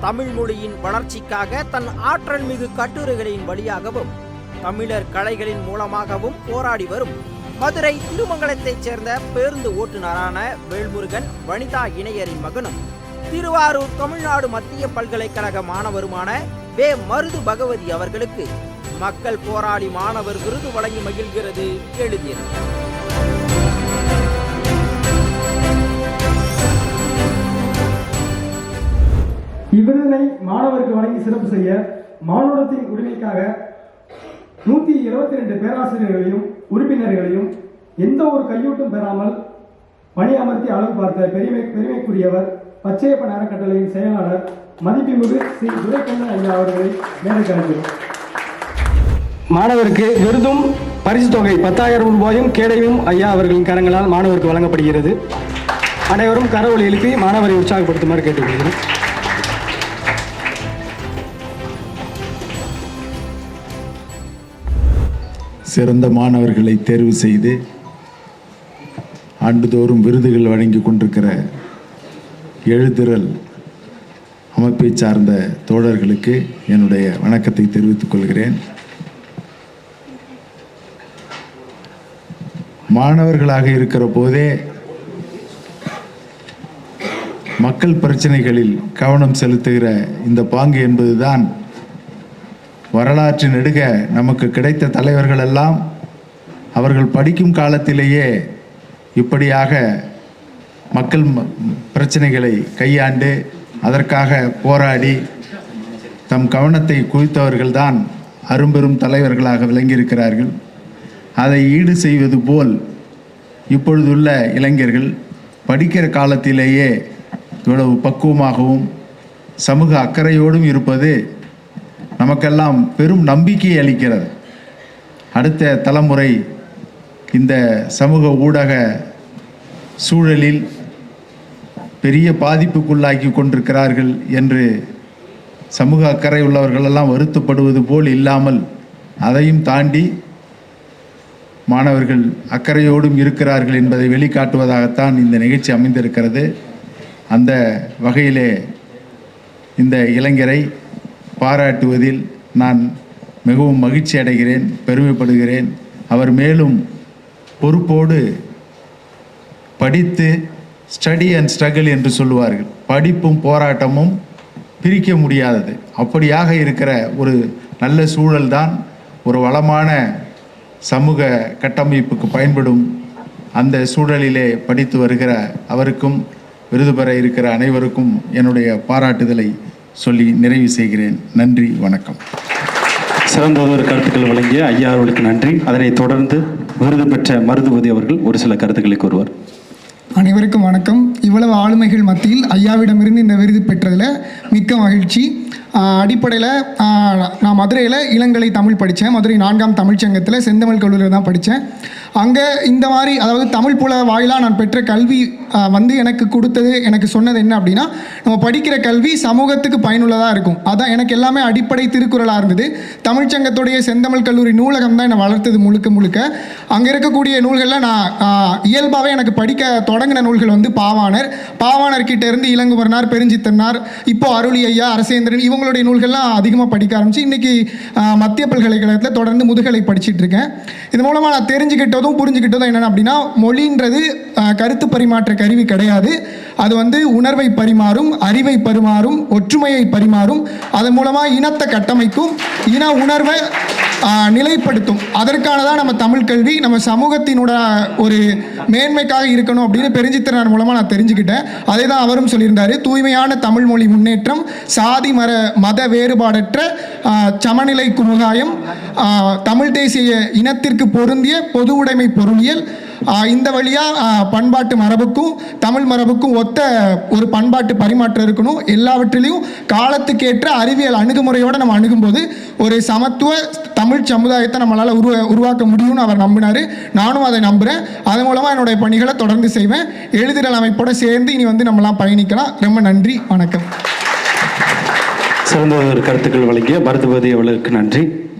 தமிழ் மொழியின் வளர்ச்சிக்காக தன் ஆற்றல் மிகு கட்டுரைகளின் வழியாகவும் தமிழர் கலைகளின் மூலமாகவும் போராடி வரும். மதுரை திருமங்கலத்தைச் சேர்ந்த பேருந்து ஓட்டுநரான வேல்முருகன் வனிதா இணையரின் மகனும் திருவாரூர் தமிழ்நாடு மத்திய பல்கலைக்கழக மாணவருமான வே. மருது பகவதி அவர்களுக்கு மக்கள் போராளி மாணவர் விருது வழங்கி மகிழ்கிறது எழுதியது. இவ்விருதினை மாணவருக்கு வழங்கி சிறப்பு செய்ய மானுடத்தின் உரிமைக்காக நூத்தி இருபத்தி ரெண்டு பேராசிரியர்களையும் உறுப்பினர்களையும் எந்த ஒரு கையூட்டும் பெறாமல் பணியமர்த்தி அளவு பார்த்த பெருமை பெருமைக்குரியவர் பச்சையப்பன் அறக்கட்டளையின் செயலாளர் மதிப்புமிகு ஸ்ரீ துரைக்கண்ணன் ஐயா அவர்களை மேலே அழைக்கிறோம். மாணவருக்கு விருதும் பரிசு தொகை பத்தாயிரம் ரூபாயும் கேடையும் ஐயா அவர்களின் கரங்களால் மாணவருக்கு வழங்கப்படுகிறது. அனைவரும் கரவொலி எழுப்பி மாணவரை உற்சாகப்படுத்துமாறு கேட்டுக்கொள்கிறேன் சிறந்த மாணவர்களை தேர்வு செய்து ஆண்டுதோறும் விருதுகள் வழங்கி கொண்டிருக்கிற எழுதிரல் அமைப்பை சார்ந்த தோழர்களுக்கு என்னுடைய வணக்கத்தை தெரிவித்துக் கொள்கிறேன். மாணவர்களாக இருக்கிற போதே மக்கள் பிரச்சனைகளில் கவனம் செலுத்துகிற இந்த பாங்கு என்பதுதான் வரலாற்று நெடுக நமக்கு கிடைத்த தலைவர்கள் எல்லாம் அவர்கள் படிக்கும் காலத்திலேயே இப்படியாக மக்கள் ம- பிரச்சனைகளை கையாண்டு அதற்காக போராடி தம் கவனத்தை குவித்தவர்கள்தான் அரும்பெரும் தலைவர்களாக விளங்கியிருக்கிறார்கள். அதை ஈடு செய்வது போல் இப்பொழுதுள்ள இளைஞர்கள் படிக்கிற காலத்திலேயே இவ்வளவு பக்குவமாகவும் சமூக அக்கறையோடும் இருப்பது நமக்கெல்லாம் பெரும் நம்பிக்கையை அளிக்கிறது. அடுத்த தலைமுறை இந்த சமூக ஊடக சூழலில் பெரிய பாதிப்புக்குள்ளாக்கி கொண்டிருக்கிறார்கள் என்று சமூக அக்கறை உள்ளவர்களெல்லாம் வருத்தப்படுவது போல் இல்லாமல் அதையும் தாண்டி மாணவர்கள் அக்கறையோடும் இருக்கிறார்கள் என்பதை வெளிக்காட்டுவதாகத்தான் இந்த நிகழ்ச்சி அமைந்திருக்கிறது. அந்த வகையிலே இந்த இளைஞரை பாராட்டுவதில் நான் மிகவும் மகிழ்ச்சி அடைகிறேன் பெருமைப்படுகிறேன். அவர் மேலும் பொறுப்போடு படித்து ஸ்டடி அண்ட் ஸ்ட்ரகிள் என்று சொல்லுவார்கள். படிப்பும் போராட்டமும் பிரிக்க முடியாதது. அப்படியாக இருக்கிற ஒரு நல்ல சூழல்தான் ஒரு வளமான சமூக கட்டமைப்புக்கு பயன்படும் அந்த சூழலிலே படித்து வருகிற அவருக்கும் விருது பெற இருக்கிற அனைவருக்கும் என்னுடைய பாராட்டுதலை சொல்லி நிறைவு செய்கிறேன். நன்றி வணக்கம். சிறந்ததொரு கருத்துக்கள் வழங்கிய ஐயா அவர்களுக்கு நன்றி. அதனைத் தொடர்ந்து விருது பெற்ற மருதுபதி அவர்கள் ஒரு சில கருத்துக்களை கூறுவார். அனைவருக்கும் வணக்கம். இவ்வளவு ஆளுமைகள் மத்தியில் ஐயாவிடமிருந்து இந்த விருது பெற்றதில் மிக்க மகிழ்ச்சி. அடிப்படையில் நான் மதுரையில் இளங்கலை தமிழ் படித்தேன் மதுரை நான்காம் தமிழ்ச்சங்கத்தில் செந்தமிழ் கல்லூரியில் தான் படித்தேன் அங்கே இந்த மாதிரி அதாவது தமிழ் புல வாயிலாக நான் பெற்ற கல்வி வந்து எனக்கு கொடுத்தது எனக்கு சொன்னது என்ன அப்படின்னா நம்ம படிக்கிற கல்வி சமூகத்துக்கு பயனுள்ளதாக இருக்கும். அதான் எனக்கு எல்லாமே அடிப்படை திருக்குறளாக இருந்தது. தமிழ்ச்சங்கத்துடைய செந்தமிழ் கல்லூரி நூலகம் தான் என்னை வளர்த்தது முழுக்க முழுக்க. அங்கே இருக்கக்கூடிய நூல்களில் நான் இயல்பாகவே எனக்கு படிக்க தொடங்கின நூல்கள் வந்து பாவாணர். பாவாணர் கிட்ட இருந்து இளங்குமரனார் பெருஞ்சித்தனார் இப்போ அருளி ஐயா அரசேந்திரன் இவங்களுடைய நூல்கள்லாம் அதிகமாக படிக்க ஆரம்பிச்சு இன்றைக்கி மத்திய பல்கலைக்கழகத்தில் தொடர்ந்து முதுகலை படிச்சுட்டு இருக்கேன். இது மூலமாக நான் தெரிஞ்சுக்கிட்டதும் புரிஞ்சுக்கிட்டதும் என்னென்ன அப்படின்னா மொழின்றது கருத்து பரிமாற்ற கருவி கிடையாது. அது வந்து உணர்வை பரிமாறும் அறிவை பரிமாறும் ஒற்றுமையை பரிமாறும் அதன் மூலமாக இனத்தை கட்டமைக்கும் இன உணர்வை நிலைப்படுத்தும் நிலைப்படுத்தும். அதற்கானதான் நம்ம தமிழ் கல்வி நம்ம சமூகத்தினோட ஒரு மேன்மைக்காக இருக்கணும் அப்படின்னு பெருஞ்சித்திரனார் மூலமாக நான் தெரிஞ்சுக்கிட்டேன். அதே தான் அவரும் சொல்லியிருந்தார். தூய்மையான தமிழ் மொழி முன்னேற்றம் சாதி மர மத வேறுபாடற்ற சமநிலை குமுகாயம் தமிழ் தேசிய இனத்திற்கு பொருந்திய பொது உடைமை பொருளியல் இந்த வழியாக பண்பாட்டு மரபுக்கும் தமிழ் மரபுக்கும் ஒத்த ஒரு பண்பாட்டு பரிமாற்றம் இருக்கணும். எல்லாவற்றிலையும் காலத்துக்கேற்ற அறிவியல் அணுகுமுறையோடு நம்ம அணுகும்போது ஒரு சமத்துவ தமிழ் சமுதாயத்தை நம்மளால் உருவ உருவாக்க முடியும்னு அவர் நம்பினார். நானும் அதை நம்புகிறேன் அதன் மூலமாக என்னுடைய பணிகளை தொடர்ந்து செய்வேன். எழுதிடல் அமைப்போட சேர்ந்து இனி வந்து நம்மளாம் பயணிக்கலாம். ரொம்ப நன்றி. வணக்கம். சிறந்ததொரு கருத்துக்கள் வழங்கிய மருதுபதி அவர்களுக்கு நன்றி.